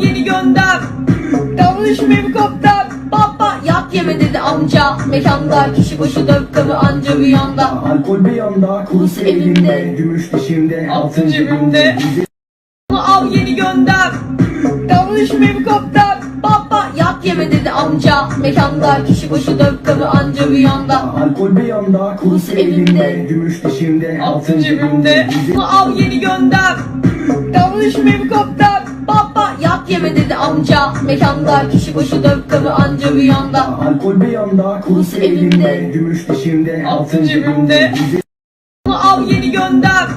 yeni gönder. Mıyım kaptan Baba yat yeme dedi amca. Mekanda kişi başı dört kabı anca rüyanda. Alkol bir yanda, kulusu elimde, gümüş dişimde, altın cebimde. Al yeni gönder. Mıyım kaptan Baba yat yeme dedi amca. Mekanda kişi başı dört kabı anca rüyanda. Alkol bir yanda, kulusu elimde, gümüş dişimde, altın cebimde. Al yeni gönder. Yanlış mıyım amca Mekanda kişi başı dört kabı anca rüyanda. Alkol bir yanda, kulusu elimde, gümüş dişimde, altın cebimde. Al yeni gönder.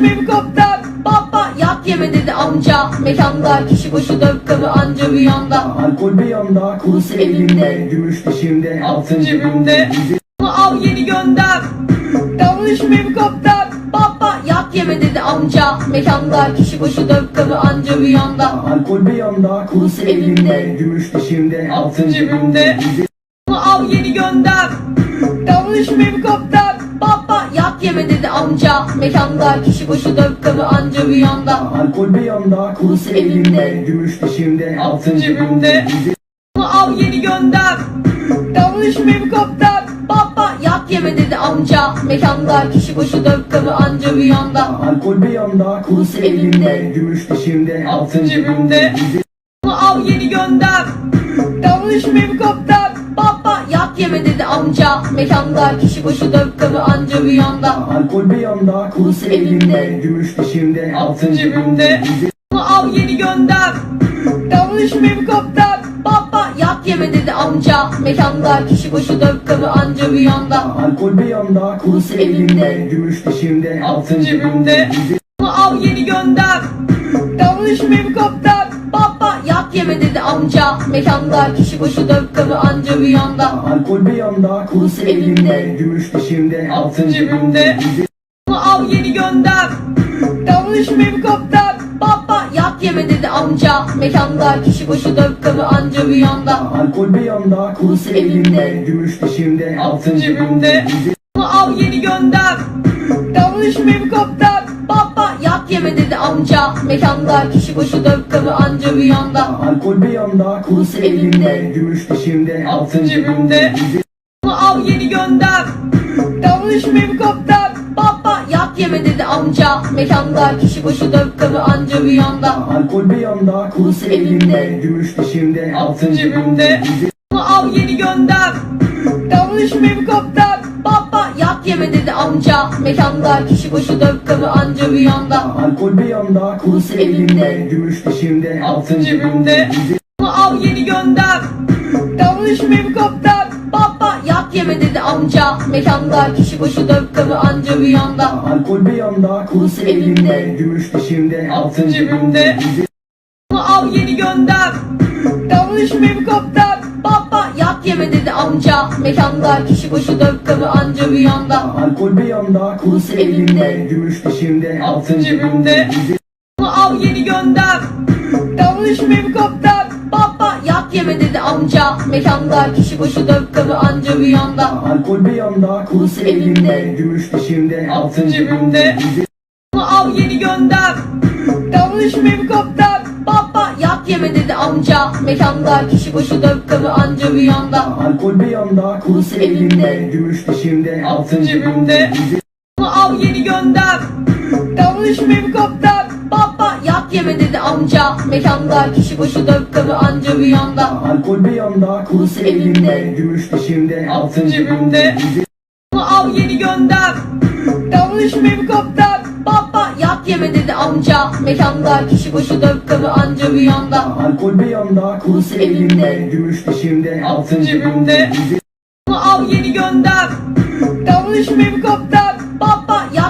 Mıyım kaptan Baba yat yeme dedi amca. Mekanda kişi başı dört kabı anca rüyanda. Alkol bir yanda, kulusu elimde, gümüş dişimde, altın cebimde. Al yeni gönder. Mıyım kaptan Baba amca. Mekanda kişi başı dört kabı anca rüyanda Alkol bir yanda, kulusu elimde, gümüş dişimde, altın cebimde. Al yeni gönder. Mıyım kaptan Baba yat yeme dedi amca. Mekanda kişi başı dört kabı anca rüyanda Alkol bir yanda, kulusu elimde, gümüş dişimde, altın cebimde. Al yeni gönder. Mıyım kaptan Baba yeme dedi amca. Mekanda kişi başı dört kabı anca rüyanda Alkol bir yanda, kulusu elimde, gümüş dişimde, altın cebimde. Al yeni gönder. Mıyım kaptan Baba yat yeme dedi amca. Mekanda kişi başı dört kabı anca rüyanda Alkol bir yanda, kulusu elimde, gümüş dişimde, altın cebimde. Al yeni gönder. Yanlış mıyım yeme dedi amca. Mekanda kişi başı dört kabı anca rüyanda. Alkol bir yanda, kulusu elimde, gümüş dişimde, altın cebimde. Al yeni gönder. Yanlış mıyım kaptan Baba yat yeme dedi amca. Mekanda kişi başı dört kabı anca rüyanda. Alkol bir yanda, kulusu elimde, gümüş dişimde, altın cebimde. Al yeni gönder. Yanlış mıyım kaptan Baba yat yeme dedi amca. Mekanda kişi başı dört kabı anca rüyanda Alkol bir yanda, kulusu elimde, gümüş dişimde, altın cebimde. Al yeni gönder. Mıyım kaptan Baba yat yeme dedi amca. Mekanda kişi başı dört kabı anca rüyanda Alkol bir yanda, kulusu elimde, gümüş dişimde, altın cebimde. Al yeni gönder. Mıyım kaptan Baba yat yeme dedi amca. Mekanda kişi başı dört kabı anca rüyanda Alkol bir yanda, kulusu elimde, gümüş dişimde, altın cebimde. Al yeni gönder. Mıyım kaptan Baba yat yeme dedi amca. Mekanda kişi başı dört kabı anca rüyanda Alkol bir yanda, kulusu elimde, gümüş dişimde, altın cebimde. Al yeni gönder. Mıyım kaptan Baba yat yeme dedi amca. Mekanda kişi başı dört kabı anca rüyanda. Alkol bir yanda, kulusu elimde, gümüş dişimde, altın cebimde. Al yeni gönder. Mıyım kaptan Baba yat yeme dedi amca. Mekanda kişi başı dört kabı anca rüyanda. Alkol bir yanda, kulusu elimde, gümüş dişimde, altın cebimde. Al yeni gönder. Baba yat yeme dedi amca. Mekanda kişi başı dört kabı anca rüyanda Alkol bir yanda, kulusu elimde, gümüş dişimde, altın cebimde. Al yeni gönder. Mıyım kaptan Baba yat yeme dedi amca. Mekanda kişi başı dört kabı anca rüyanda Alkol bir yanda, kulusu elimde, gümüş dişimde, altın cebimde. Al yeni gönder. Yanlış mıyım yat yeme dedi amca. Mekanda kişi başı dört kabı anca rüyanda Alkol bir yanda, kulusu elimde, gümüş dişimde, altın cebimde. Al yeni gönder. Mıyım kaptan Baba yat yeme dedi amca. Mekanda kişi başı dört kabı anca rüyanda Alkol bir yanda, kulusu elimde, gümüş dişimde, altın cebimde. Al yeni gönder. Yanlış mıyım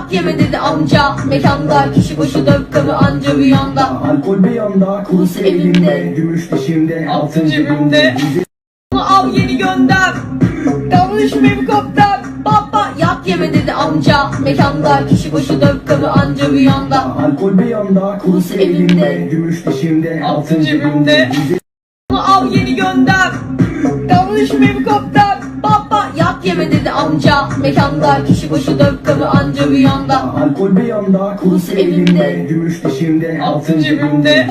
yat yeme dedi amca. Mekanda kişi başı dört kabı anca rüyanda Alkol bir yanda, kulusu elimde, gümüş dişimde, altın cebimde. Al yeni gönder. Mıyım kaptan Baba yat yeme dedi amca. Mekanda kişi başı dört kabı anca rüyanda Alkol bir yanda, kulusu elimde, gümüş dişimde, altın cebimde. Al yeni gönder. Mıyım kaptan Baba yat yeme dedi amca Mekanda kişi başı dört kabı anca rüyanda Alkol bir yanda, kulusu elimde, gümüş dişimde, altın cebimde.